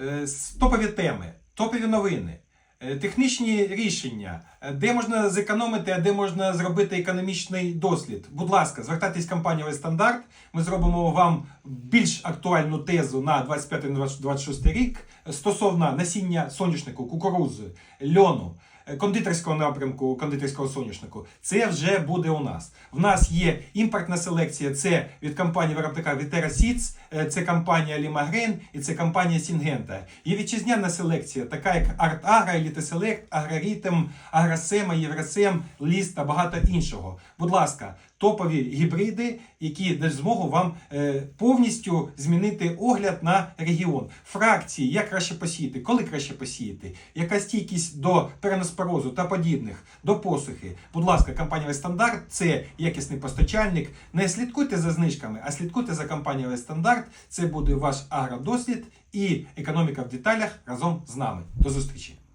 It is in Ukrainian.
Е, Топові теми, топові новини, е, технічні рішення, е, де можна зекономити, а де можна зробити економічний дослід. Будь ласка, звертайтесь в компанію «Стандарт». Ми зробимо вам більш актуальну тезу на 25-26 рік стосовно насіння соняшнику, кукурузи, льону. Кондитерського напрямку, кондитерського соняшнику, це вже буде у нас. В нас є імпортна селекція. Це від компанії виробника Вітера Seeds, е, це компанія Limagrain і це компанія Сінгента. Є вітчизняна селекція, така як Арт-Агра, Elite Select, Агросема, Євросем, Ліс та багато іншого. Будь ласка, топові гібриди, які дасть змогу вам е, повністю змінити огляд на регіон. Фракції, як краще посіяти, коли краще посіяти, яка стійкість до переноспорозу та подібних, до посухи. Будь ласка, компанія Стандарт це якісний постачальник. Не слідкуйте за знижками, а слідкуйте за компанією Стандарт. Це буде ваш агродослід і економіка в деталях разом з нами. До зустрічі!